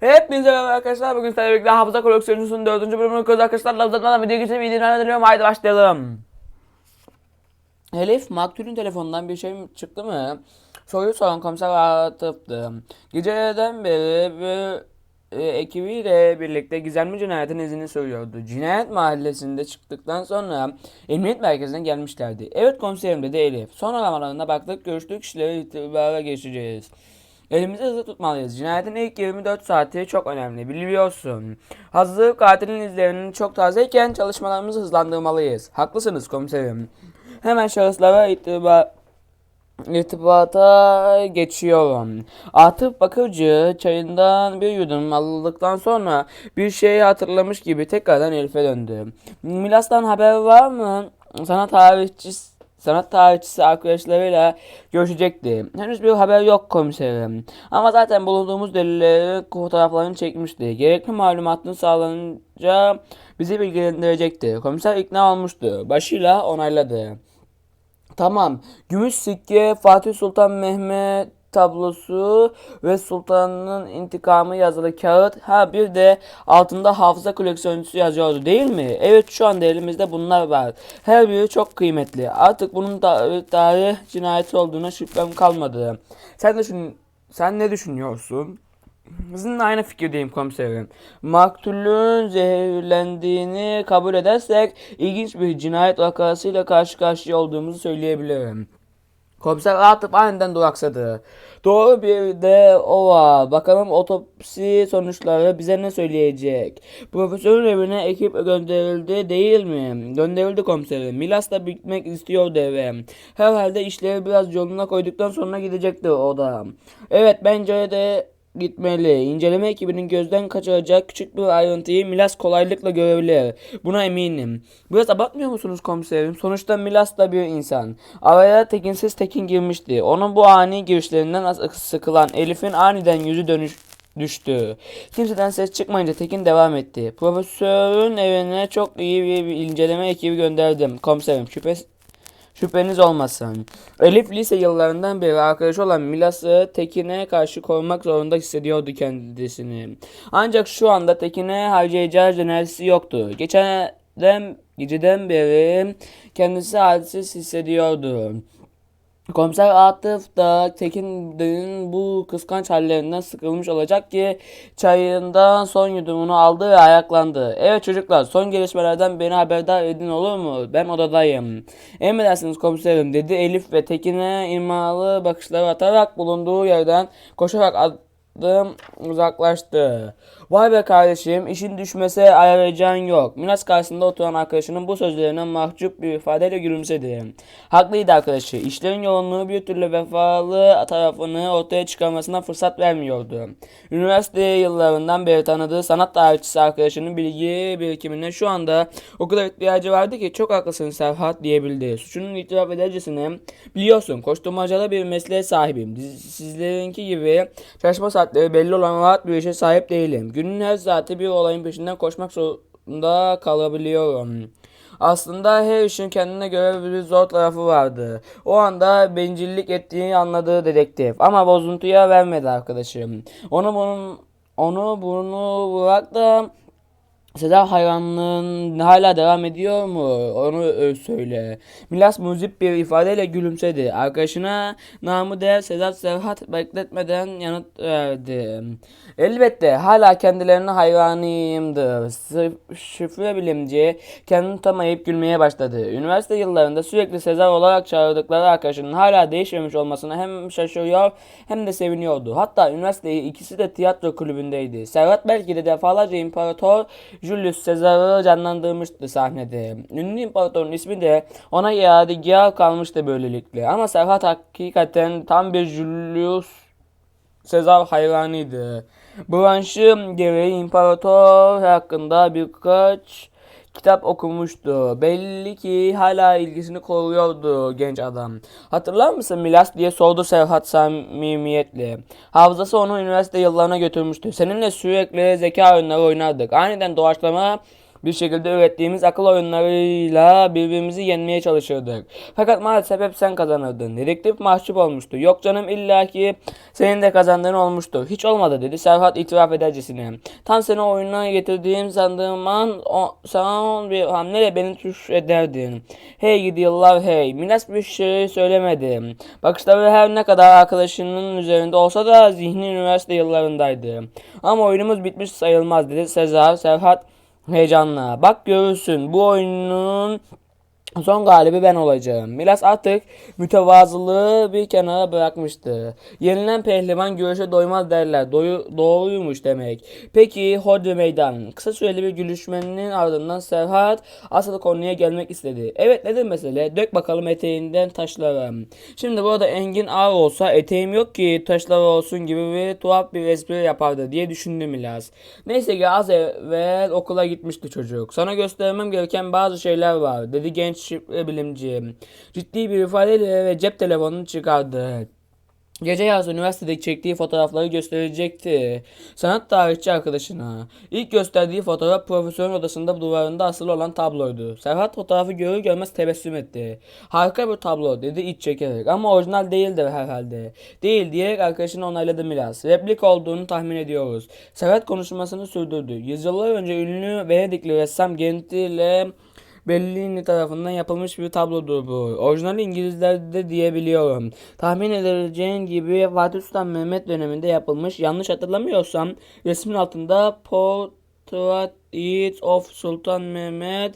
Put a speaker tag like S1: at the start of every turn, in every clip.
S1: Hepinize merhaba arkadaşlar. Bugün sizlerle birlikte Hafıza Koleksiyonu'nun 4. bölümünü okuyoruz arkadaşlar. Lafzatmadan video geçelim. İyi dinlemeler diliyorum. Haydi başlayalım. Elif, Maktul'ün telefonundan bir şey çıktı mı? Soruyu soran komiser Atıf'tı. Geceden beri bir e, ekibiyle birlikte gizemli cinayetin izini sürüyordu. Cinayet mahallesinde çıktıktan sonra emniyet merkezine gelmişlerdi. Evet komiserim dedi Elif. Son aramalarına baktık görüştük kişileri itibara geçeceğiz. Elimizi hızlı tutmalıyız. Cinayetin ilk 24 saati çok önemli biliyorsun. Hazır katilin izlerinin çok tazeyken çalışmalarımızı hızlandırmalıyız. Haklısınız komiserim. Hemen şahıslara itibar irtibata geçiyorum. Atıf Bakırcı çayından bir yudum aldıktan sonra bir şeyi hatırlamış gibi tekrardan Elif'e döndü. Milas'tan haber var mı? Sanat tarihçisi sanat tarihçisi arkadaşlarıyla görüşecekti. Henüz bir haber yok komiserim. Ama zaten bulunduğumuz delillerin fotoğraflarını çekmişti. Gerekli malumatın sağlanınca bizi bilgilendirecekti. Komiser ikna olmuştu. Başıyla onayladı. Tamam. Gümüş sikke, Fatih Sultan Mehmet tablosu ve sultanın intikamı yazılı kağıt. Ha bir de altında hafıza koleksiyoncusu yazıyordu değil mi? Evet şu anda elimizde bunlar var. Her biri çok kıymetli. Artık bunun da tarih cinayeti olduğuna şüphem kalmadı. Sen düşün sen ne düşünüyorsun? Sizinle aynı fikirdeyim komiserim. Maktulün zehirlendiğini kabul edersek ilginç bir cinayet vakasıyla karşı karşıya olduğumuzu söyleyebilirim. Komiser Atıf aniden duraksadı. Doğru bir de o var. Bakalım otopsi sonuçları bize ne söyleyecek? Profesörün evine ekip gönderildi değil mi? Gönderildi komiserim. Milas da bitmek istiyordu eve. Herhalde işleri biraz yoluna koyduktan sonra gidecekti o da. Evet bence de gitmeli. İnceleme ekibinin gözden kaçıracak küçük bir ayrıntıyı Milas kolaylıkla görebilir. Buna eminim. Biraz abartmıyor musunuz komiserim? Sonuçta Milas da bir insan. Araya tekinsiz Tekin girmişti. Onun bu ani girişlerinden sıkılan Elif'in aniden yüzü dönüş düştü. Kimseden ses çıkmayınca Tekin devam etti. Profesörün evine çok iyi bir, bir inceleme ekibi gönderdim. Komiserim şüphesiz Şüpheniz olmasın. Elif lise yıllarından beri arkadaşı olan Milas'ı Tekin'e karşı korumak zorunda hissediyordu kendisini. Ancak şu anda Tekin'e harcayacağı enerjisi yoktu. Geçen geceden beri kendisi halsiz hissediyordu. Komiser Atıf da Tekin'in bu kıskanç hallerinden sıkılmış olacak ki çayından son yudumunu aldı ve ayaklandı. Evet çocuklar son gelişmelerden beni haberdar edin olur mu? Ben odadayım. Emredersiniz komiserim dedi Elif ve Tekin'e imalı bakışları atarak bulunduğu yerden koşarak adım uzaklaştı. Vay be kardeşim işin düşmese ayarlayacağın yok. Minas karşısında oturan arkadaşının bu sözlerine mahcup bir ifadeyle gülümsedi. Haklıydı arkadaşı. İşlerin yoğunluğu bir türlü vefalı tarafını ortaya çıkarmasına fırsat vermiyordu. Üniversite yıllarından beri tanıdığı sanat tarihçisi arkadaşının bilgi birikimine şu anda o kadar ihtiyacı vardı ki çok haklısın Serhat diyebildi. Suçunun itiraf edercesine biliyorsun koşturmacalı bir mesleğe sahibim. Sizlerinki gibi çalışma saatleri belli olan rahat bir işe sahip değilim. Günün her saati bir olayın peşinden koşmak zorunda kalabiliyorum. Aslında her işin kendine göre bir zor tarafı vardı. O anda bencillik ettiğini anladığı dedektif. Ama bozuntuya vermedi arkadaşım. Onu bunun onu bunu bırak da Seda hayranlığın hala devam ediyor mu? Onu ö- söyle. Milas muzip bir ifadeyle gülümsedi. Arkadaşına namı değer Sedat Serhat bekletmeden yanıt verdi. Elbette hala kendilerine hayranıyımdır. Sırf şifre bilimci kendini tutamayıp gülmeye başladı. Üniversite yıllarında sürekli Sezar olarak çağırdıkları arkadaşının hala değişmemiş olmasına hem şaşırıyor hem de seviniyordu. Hatta üniversiteyi ikisi de tiyatro kulübündeydi. Serhat belki de defalarca imparator Julius Caesar'ı canlandırmıştı sahnede. Ünlü imparatorun ismi de ona yadigar kalmıştı böylelikle. Ama Serhat hakikaten tam bir Julius Caesar hayranıydı. Branşı gereği imparator hakkında birkaç kitap okumuştu. Belli ki hala ilgisini koruyordu genç adam. Hatırlar mısın Milas diye sordu Serhat samimiyetle. Hafızası onu üniversite yıllarına götürmüştü. Seninle sürekli zeka oyunları oynardık. Aniden doğaçlama Bir şekilde ürettiğimiz akıl oyunlarıyla birbirimizi yenmeye çalışırdık. Fakat maalesef hep sen kazanırdın. Dedektif mahcup olmuştu. Yok canım illaki senin de kazandığın olmuştu. Hiç olmadı dedi Serhat itiraf edercesine. Tam seni oyuna getirdiğim sandığım an o, son bir hamleyle beni tuş ederdin. Hey gidi yıllar hey. Minas bir şey söylemedi. Bakışları her ne kadar arkadaşının üzerinde olsa da zihni üniversite yıllarındaydı. Ama oyunumuz bitmiş sayılmaz dedi Sezar Serhat heyecanla. Bak görürsün bu oyunun Son galibi ben olacağım. Milas artık mütevazılığı bir kenara bırakmıştı. Yenilen pehlivan görüşe doymaz derler. Doyu, doğruymuş demek. Peki hodri meydan. Kısa süreli bir gülüşmenin ardından Serhat asıl konuya gelmek istedi. Evet nedir mesele? Dök bakalım eteğinden taşlara. Şimdi burada Engin ağır olsa eteğim yok ki taşlar olsun gibi bir tuhaf bir espri yapardı diye düşündü Milas. Neyse ki az evvel okula gitmişti çocuk. Sana göstermem gereken bazı şeyler var dedi genç şifre bilimci. Ciddi bir ifadeyle ve cep telefonunu çıkardı. Gece yarısı üniversitedeki çektiği fotoğrafları gösterecekti. Sanat tarihçi arkadaşına. İlk gösterdiği fotoğraf profesörün odasında duvarında asılı olan tabloydu. Serhat fotoğrafı görür görmez tebessüm etti. Harika bir tablo dedi iç çekerek ama orijinal değildir herhalde. Değil diyerek arkadaşını onayladı biraz. Replik olduğunu tahmin ediyoruz. Serhat konuşmasını sürdürdü. Yüzyıllar önce ünlü Venedikli ressam Gentile Bellini tarafından yapılmış bir tablodur bu. Orijinali İngilizlerde diyebiliyorum. Tahmin edileceğin gibi Fatih Sultan Mehmet döneminde yapılmış. Yanlış hatırlamıyorsam resmin altında Portrait of Sultan Mehmet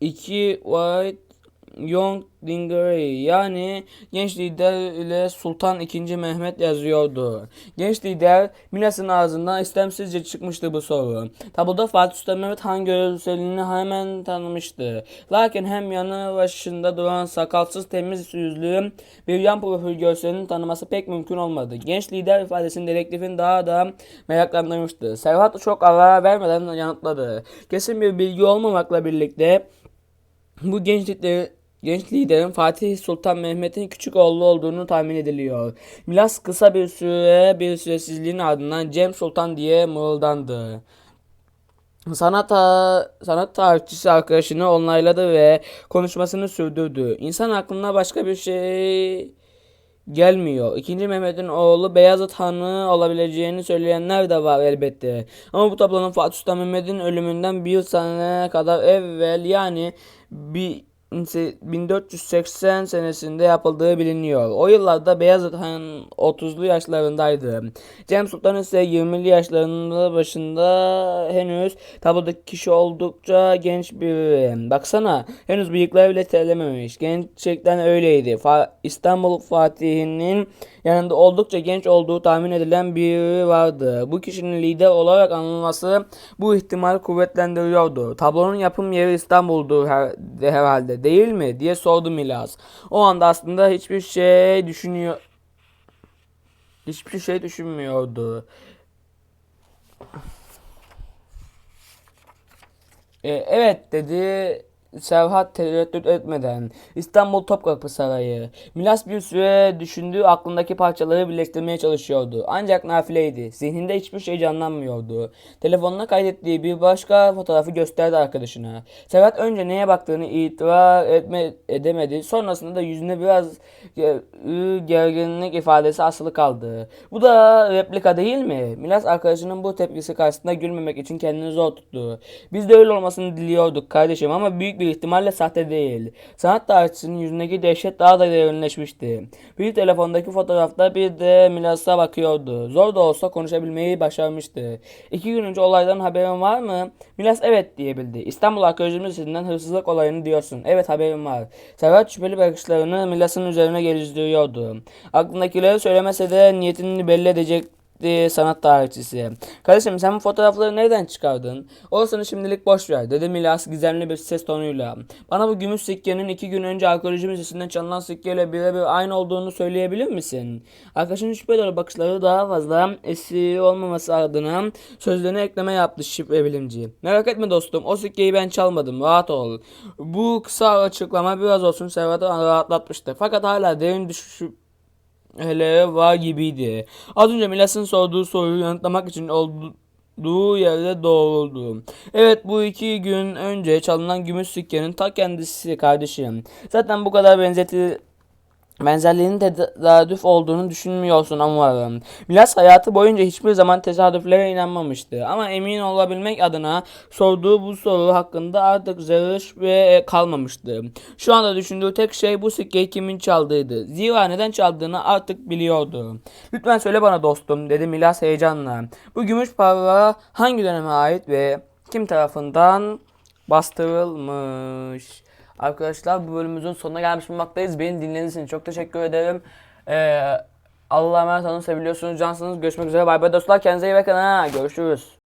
S1: 2 White Young Dingray yani genç lider ile Sultan II. Mehmet yazıyordu. Genç lider Milas'ın ağzından istemsizce çıkmıştı bu soru. Tabloda Fatih Sultan Mehmet Han görselini hemen tanımıştı. Lakin hem yanı başında duran sakalsız temiz yüzlü bir yan profil görselini tanıması pek mümkün olmadı. Genç lider ifadesini dedektifin daha da meraklandırmıştı. Serhat çok ara vermeden yanıtladı. Kesin bir bilgi olmamakla birlikte bu genç lider, genç liderin Fatih Sultan Mehmet'in küçük oğlu olduğunu tahmin ediliyor. Milas kısa bir süre bir süresizliğin ardından Cem Sultan diye mırıldandı. Sanat, sanat tarihçisi arkadaşını onayladı ve konuşmasını sürdürdü. İnsan aklına başka bir şey gelmiyor. İkinci Mehmet'in oğlu Beyazıt Han'ı olabileceğini söyleyenler de var elbette. Ama bu tablonun Fatih Sultan Mehmet'in ölümünden bir sene kadar evvel yani bir 1480 senesinde yapıldığı biliniyor. O yıllarda Beyazıt Han 30'lu yaşlarındaydı. Cem Sultan ise 20'li yaşlarında başında henüz tablodaki kişi oldukça genç biri. Baksana henüz bıyıkları bile terlememiş. Gerçekten öyleydi. Fa- İstanbul Fatih'inin yanında oldukça genç olduğu tahmin edilen biri vardı. Bu kişinin lider olarak anılması bu ihtimal kuvvetlendiriyordu. Tablonun yapım yeri İstanbul'du her, herhalde değil mi diye sordu Milas. O anda aslında hiçbir şey düşünüyor hiçbir şey düşünmüyordu. E, evet dedi Serhat tereddüt etmeden. İstanbul Topkapı Sarayı. Milas bir süre düşündüğü aklındaki parçaları birleştirmeye çalışıyordu. Ancak nafileydi. Zihninde hiçbir şey canlanmıyordu. Telefonuna kaydettiği bir başka fotoğrafı gösterdi arkadaşına. Serhat önce neye baktığını itibar etme, edemedi. Sonrasında da yüzünde biraz ge- gerginlik ifadesi asılı kaldı. Bu da replika değil mi? Milas arkadaşının bu tepkisi karşısında gülmemek için kendini zor tuttu. Biz de öyle olmasını diliyorduk kardeşim ama büyük bir ihtimalle sahte değil. Sanat tarihçisinin yüzündeki dehşet daha da derinleşmişti. Bir telefondaki fotoğrafta bir de Milas'a bakıyordu. Zor da olsa konuşabilmeyi başarmıştı. İki gün önce olaydan haberin var mı? Milas evet diyebildi. İstanbul Arkeoloji Müzesi'nden hırsızlık olayını diyorsun. Evet haberim var. Serhat şüpheli bakışlarını Milas'ın üzerine gezdiriyordu. Aklındakileri söylemese de niyetini belli edecek sanat tarihçisi. Kardeşim sen bu fotoğrafları nereden çıkardın? Orasını şimdilik boş ver dedi Milas gizemli bir ses tonuyla. Bana bu gümüş sikkenin iki gün önce arkeoloji müzesinden çalınan sikkeyle birebir aynı olduğunu söyleyebilir misin? Arkadaşın şüphe dolu bakışları daha fazla esiri olmaması adına sözlerine ekleme yaptı şifre bilimci. Merak etme dostum o sikkeyi ben çalmadım rahat ol. Bu kısa açıklama biraz olsun Serhat'ı rahatlatmıştı. Fakat hala derin düşüp hele var gibiydi. Az önce Milas'ın sorduğu soruyu yanıtlamak için oldu, bulunduğu yerde doğruldu. Evet bu iki gün önce çalınan gümüş sikkenin ta kendisi kardeşim. Zaten bu kadar benzeti Benzerliğinin tesadüf olduğunu düşünmüyorsun umarım. Milas hayatı boyunca hiçbir zaman tesadüflere inanmamıştı. Ama emin olabilmek adına sorduğu bu soru hakkında artık zerre ve kalmamıştı. Şu anda düşündüğü tek şey bu sikkeyi kimin çaldığıydı. Zira neden çaldığını artık biliyordu. Lütfen söyle bana dostum dedi Milas heyecanla. Bu gümüş para hangi döneme ait ve kim tarafından bastırılmış? Arkadaşlar bu bölümümüzün sonuna gelmiş bulunmaktayız. Beni dinlediğiniz için çok teşekkür ederim. Ee, Allah'a emanet olun. Seviliyorsunuz, cansınız. Görüşmek üzere. Bay bay dostlar. Kendinize iyi bakın. Ha. Görüşürüz.